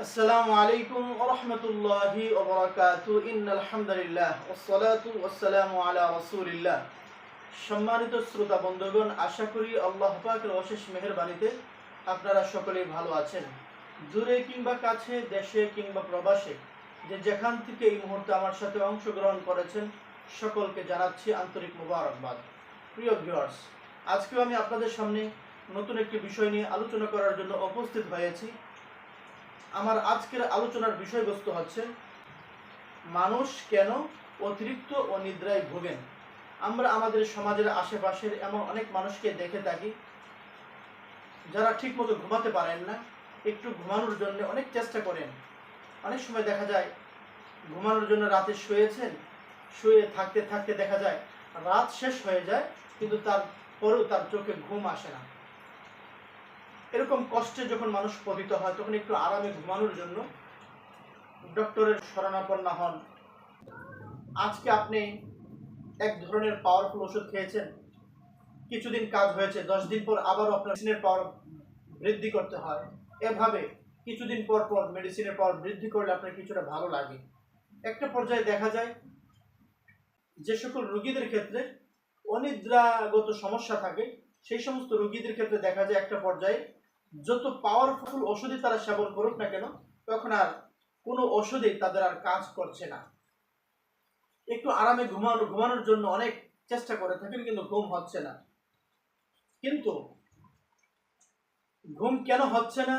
আসসালামু আলাইকুম রহমতুল্লাহি আলহামদুলিল্লাহ ওসলাতু ওসালামু আলা রসুলিল্লাহ। সম্মানিত শ্রোতা বন্ধুগণ, আশা করি আল্লাহ পাকের অশেষ মেহরবানিতে আপনারা সকলেই ভালো আছেন। দূরে কিংবা কাছে, দেশে কিংবা প্রবাসে যে যেখান থেকে এই মুহূর্তে আমার সাথে অংশগ্রহণ করেছেন, সকলকে জানাচ্ছি আন্তরিক মুবারকবাদ। প্রিয় ভিউয়ার্স, আজকেও আমি আপনাদের সামনে নতুন একটি বিষয় নিয়ে আলোচনা করার জন্য উপস্থিত হয়েছি। আমার আজকের আলোচনার বিষয়বস্তু হচ্ছে, মানুষ কেন অতিরিক্ত ও নিদ্রায় ভোগেন? আমরা আমাদের সমাজের আশেপাশের এমন অনেক মানুষকে দেখে থাকি, যারা ঠিকমতো ঘুমাতে পারেন না, একটু ঘুমানোর জন্য অনেক চেষ্টা করেন। অনেক সময় দেখা যায়, ঘুমানোর জন্য রাতে শুয়েছেন, শুয়ে থাকতে থাকতে দেখা যায়, রাত শেষ হয়ে যায়, কিন্তু তার পরেও তার চোখে ঘুম আসে না। এরকম কষ্টে যখন মানুষ পতিত হয়, তখন একটু আরামে ঘুমানোর জন্য ডক্টরের শরণাপন্ন হন। আজকে আপনি এক ধরনের পাওয়ারফুল ওষুধ খেয়েছেন। কিছুদিন কাজ হয়েছে, দশ দিন পর আবারও আপনার মেডিসিনের পাওয়ার বৃদ্ধি করতে হয়। এভাবে কিছুদিন পর পর মেডিসিনের পাওয়ার বৃদ্ধি করলে আপনার কিছুটা ভালো লাগে। একটা পর্যায়ে দেখা যায়, যে সকল রোগীদের ক্ষেত্রে অনিদ্রাগত সমস্যা থাকে, সেই সমস্ত রোগীদের ক্ষেত্রে দেখা যায় একটা পর্যায়ে যত পাওয়ারফুল ওষুধই তারা সেবন করুক না কেন, তখন আর কোনো ওষুধেই তাদের আর কাজ করছে না। একটু আরামে ঘুমানো ঘুমানোর জন্য অনেক চেষ্টা করে থাকেন, কিন্তু ঘুম হচ্ছে না। কিন্তু ঘুম কেন হচ্ছে না?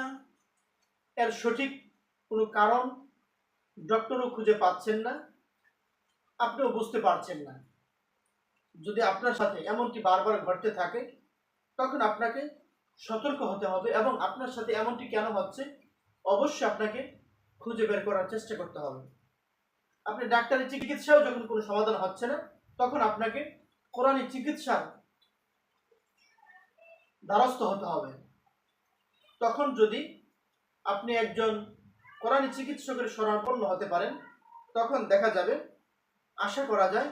এর সঠিক কোনো কারণ ডক্টরও খুঁজে পাচ্ছেন না, আপনিও বুঝতে পারছেন না। যদি আপনার সাথে এমনটি বারবার ঘটতে থাকে, তখন আপনাকে সতর্ক হতে হবে এবং আপনার সাথে এমনটি কেন হচ্ছে, অবশ্যই আপনাকে খুঁজে বের করার চেষ্টা করতে হবে। আপনি ডাক্তারের চিকিৎসাও যখন কোনো সমাধান হচ্ছে না, তখন আপনাকে কোরআনী চিকিৎসার দ্বারস্থ হতে হবে। তখন যদি আপনি একজন কোরআনী চিকিৎসকের শরণাপন্ন হতে পারেন, তখন দেখা যাবে, আশা করা যায়,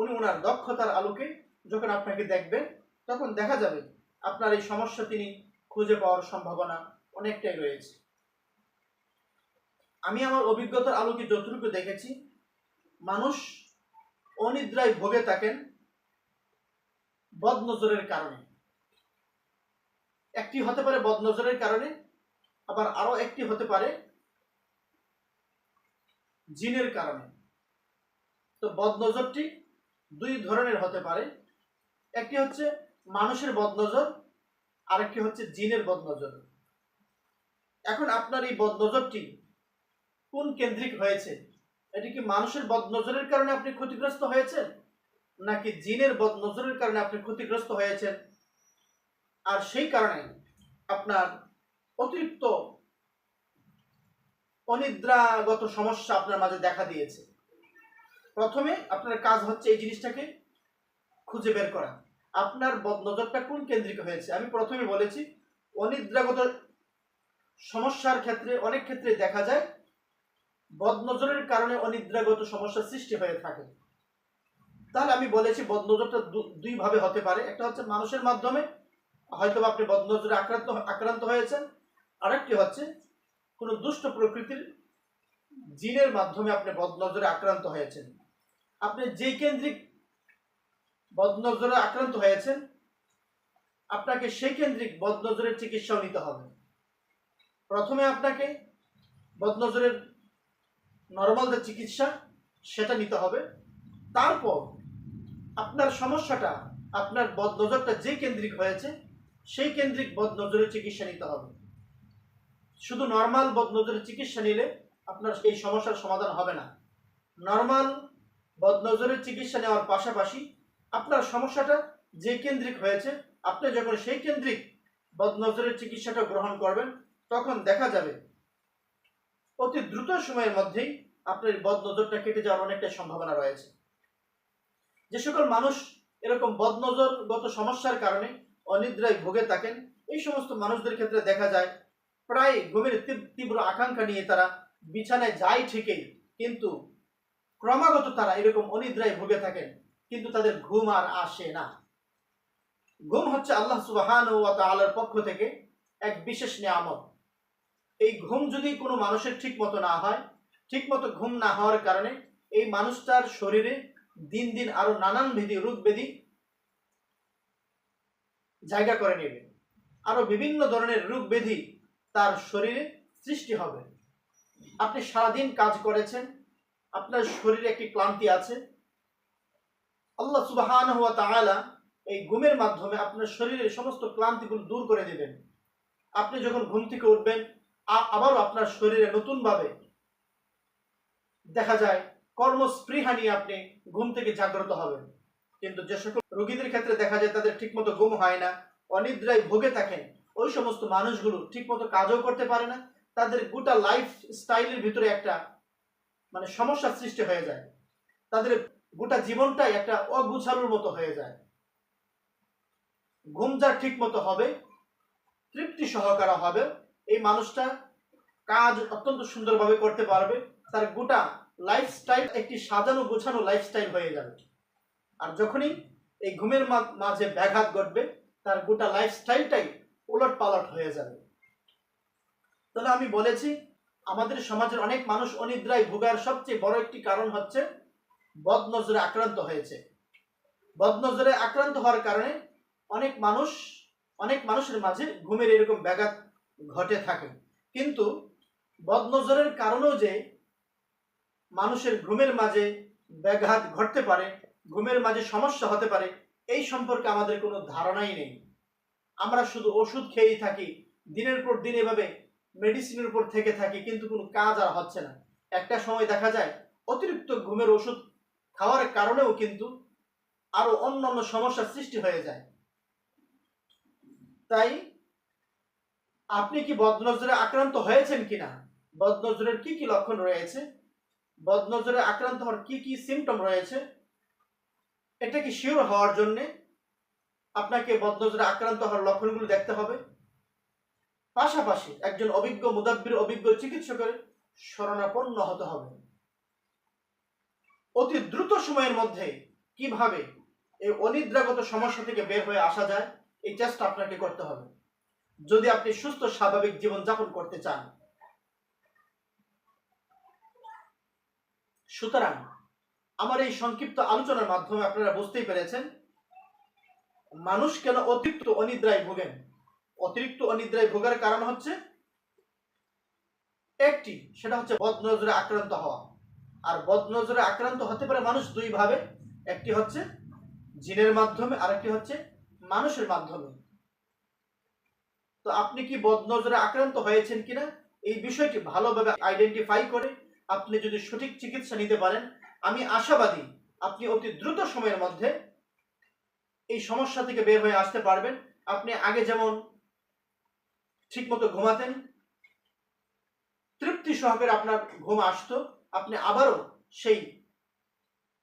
উনি ওনার দক্ষতার আলোকে যখন আপনাকে দেখবেন, তখন দেখা যাবে আপনার এই সমস্যা তিনি খুঁজে পাওয়ার সম্ভাবনা অনেকটাই রয়েছে। আমি আমার অভিজ্ঞতার আলোকে যতটুকু দেখেছি, মানুষ অনিদ্রায় ভোগে থাকেন বদনজরের কারণে। একটি হতে পারে বদনজরের কারণে, আবার আরও একটি হতে পারে জিনের কারণে। তো বদনজরটি দুই ধরনের হতে পারে। একটি হচ্ছে মানুষের বদনজর, আরেকটি হচ্ছে জিনের বদনজর। এখন আপনার এই বদনজরটি কোন কেন্দ্রিক হয়েছে? এটি কি মানুষের বদনজরের কারণে আপনি ক্ষতিগ্রস্ত হয়েছেন? নাকি জিনের বদনজরের কারণে আপনি ক্ষতিগ্রস্ত হয়েছেন? আর সেই কারণে আপনার অতিরিক্ত অনিদ্রাগত সমস্যা আপনার মাঝে দেখা দিয়েছে। প্রথমে আপনার কাজ হচ্ছে এই জিনিসটাকে খুঁজে বের করা। আপনার নজরটা কোন কেন্দ্রিক হয়েছে? আমি প্রথমে বলেছি, অনিদ্রাগত সমস্যার ক্ষেত্রে, অনেক ক্ষেত্রে দেখা যায়, বদনজরের কারণে অনিদ্রাগত সমস্যা সৃষ্টি হয়ে থাকে। তাহলে আমি বলেছি, বদনজরটা দুই ভাবে হতে পারে। একটা হচ্ছে মানুষের মাধ্যমে হয়তো আপনি বদনজরে আক্রান্ত আক্রান্ত হয়েছেন। আরেকটি হচ্ছে, কোনো দুষ্ট প্রকৃতির জিনের মাধ্যমে আপনি বদনজরে আক্রান্ত হয়েছেন। আপনি যেই কেন্দ্রিক বদনজরে আক্রান্ত হয়েছেন, আপনাকে সেই কেন্দ্রিক বদনজরের চিকিৎসাও নিতে হবে। প্রথমে আপনাকে বদনজরের নর্মাল যে চিকিৎসা সেটা নিতে হবে। তারপর আপনার সমস্যাটা, আপনার বদনজরটা যে কেন্দ্রিক হয়েছে, সেই কেন্দ্রিক বদনজরের চিকিৎসা নিতে হবে। শুধু নর্মাল বদনজরের চিকিৎসা নিলে আপনার এই সমস্যার সমাধান হবে না। নর্মাল বদনজরের চিকিৎসা নেওয়ার পাশাপাশি আপনার সমস্যাটা যে কেন্দ্রিক হয়েছে, আপনি যখন সেই কেন্দ্রিক বদনজরের চিকিৎসাটা গ্রহণ করবেন, তখন দেখা যাবে অতি দ্রুত সময়ের মধ্যেই আপনার বদনজরটা কেটে যাওয়ার অনেকটা সম্ভাবনা রয়েছে। যে সকল মানুষ এরকম বদনজরগত সমস্যার কারণে অনিদ্রায় ভোগে থাকেন, এই সমস্ত মানুষদের ক্ষেত্রে দেখা যায়, প্রায় ঘুমের তীব্র আকাঙ্ক্ষা নিয়ে তারা বিছানায় যায় ঠিকই, কিন্তু ক্রমাগত তারা এরকম অনিদ্রায় ভুগে থাকেন। কিন্তু তাদের ঘুম আর আসে না। ঘুম হচ্ছে আল্লাহ সুবাহান ও তালার পক্ষ থেকে এক বিশেষ নিয়ামত। এই ঘুম যদি কোনো মানুষের ঠিক মতো না হয় ঠিক মতো ঘুম না হওয়ার কারণে এই মানুষটার শরীরে দিন দিন আরও নানান বিধি রোগ ব্যাধি জায়গা করে নেবে। আরও বিভিন্ন ধরনের রোগ ব্যাধি তার শরীরে সৃষ্টি হবে। আপনি সারাদিন কাজ করেছেন, আপনার শরীরে একটি ক্লান্তি আছে আল্লাহ সুবাহান হওয়া তাআলা এই ঘুমের মাধ্যমে আপনার শরীরের সমস্ত ক্লান্তিগুলো দূর করে দেবেন। আপনি যখন ঘুম থেকে উঠবেন আবারও আপনার শরীরে নতুনভাবে দেখা যায় কর্মস্পৃহা নিয়ে আপনি ঘুম থেকে জাগ্রত হবেন। কিন্তু যে সকল রোগীদের ক্ষেত্রে দেখা যায় তাদের ঠিকমতো ঘুম হয় না, অনিদ্রায় ভোগে থাকেন, ওই সমস্ত মানুষগুলো ঠিকমতো কাজও করতে পারে না, তাদের গোটা লাইফ স্টাইলের ভিতরে একটা মানে সমস্যার সৃষ্টি হয়ে যায়। তাদের গোটা জীবনটাই একটা অগুছানোর মতো হয়ে যায়। ঘুম যার ঠিক মতো হবে, তৃপ্তি সহকারে হবে, এই মানুষটা কাজ অত্যন্ত সুন্দরভাবে করতে পারবে, তার গোটা লাইফস্টাইল একটি সাজানো গোছানো লাইফস্টাইল হয়ে যাবে। আর যখনই এই ঘুমের মাঝে ব্যাঘাত ঘটবে, তার গোটা লাইফস্টাইলটাই ওলট পালট হয়ে যাবে। তাহলে আমি বলেছি, আমাদের সমাজের অনেক মানুষ অনিদ্রায় ভোগার সবচেয়ে বড় একটি কারণ হচ্ছে বদনজরে আক্রান্ত হয়েছে। বদনজরে আক্রান্ত হওয়ার কারণে অনেক মানুষ, অনেক মানুষের মাঝে ঘুমের এরকম ব্যাঘাত ঘটে থাকে। কিন্তু বদনজরের কারণেও যে মানুষের ঘুমের মাঝে ব্যাঘাত ঘটতে পারে, ঘুমের মাঝে সমস্যা হতে পারে, এই সম্পর্কে আমাদের কোনো ধারণাই নেই। আমরা শুধু ওষুধ খেয়েই থাকি, দিনের পর দিন এভাবে মেডিসিনের উপর থেকে থাকি, কিন্তু কোনো কাজ আর হচ্ছে না। একটা সময় দেখা যায়, অতিরিক্ত ঘুমের ওষুধ খাওয়ার কারণেও কিন্তু আরও অন্যান্য সমস্যার সৃষ্টি হয়ে যায়। তাই আপনি কি বদনজরে আক্রান্ত হয়েছেন কিনা? বদনজরের কি কি লক্ষণ রয়েছে? বদনজরে আক্রান্ত হওয়ার কি কি সিমটম রয়েছে? এটা কি শিওর হওয়ার জন্য আপনাকে বদনজরে আক্রান্ত হওয়ার লক্ষণগুলো দেখতে হবে? পাশাপাশি একজন অভিজ্ঞ মুদাব্বির অভিজ্ঞ চিকিৎসকের শরণাপন্ন হতে হবে। অতি দ্রুত সময়ের মধ্যে কীভাবে এই অনিদ্রাগত সমস্যা থেকে বের হয়ে আসা যায়, এই চেষ্টা আপনাকে করতে হবে। যদি আপনি সুস্থ, স্বাভাবিক জীবন যাপন করতে চান, সুতরাং আমার এই সংক্ষিপ্ত আলোচনার মাধ্যমে আপনারা বুঝতেই পেরেছেন, মানুষ কেন অতিরিক্ত অনিদ্রায় ভোগেন? অতিরিক্ত অনিদ্রায় ভোগার কারণ হচ্ছে একটি, সেটা হচ্ছে বদনজরে আক্রান্ত হওয়া। আর বদনজরে আক্রান্ত হতে পারে মানুষ দুই ভাবে। একটি হচ্ছে জিনের মাধ্যমে আর একটি হচ্ছে মানুষের মাধ্যমে। তো আপনি কি বদনজরে আক্রান্ত হয়েছেন কিনা? এই বিষয়টি ভালোভাবে আইডেন্টিফাই করে আপনি যদি সঠিক চিকিৎসা নিতে পারেন, আমি আশাবাদী আপনি অতি দ্রুত সময়ের মধ্যে এই সমস্যা থেকে বের হয়ে আসতে পারবেন। আপনি আগে যেমন ঠিকমতো ঘুমাতেন, তৃপ্তি সহকারে আপনার ঘুম আসতো আপনি আবারও সেই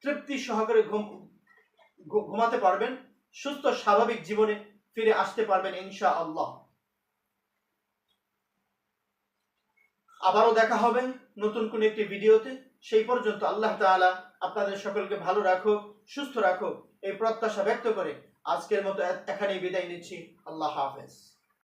তৃপ্তি সহকারে ঘুম ঘুমাতে পারবেন, সুস্থ স্বাভাবিক জীবনে ফিরে আসতে পারবেন ইনশা আল্লাহ আবারও দেখা হবে নতুন কোন একটি ভিডিওতে। সেই পর্যন্ত আল্লাহ তাআলা আপনাদের সকলকে ভালো রাখো সুস্থ রাখো এই প্রত্যাশা ব্যক্ত করে আজকের মতো এখানেই বিদায় নিচ্ছি। আল্লাহ হাফেজ।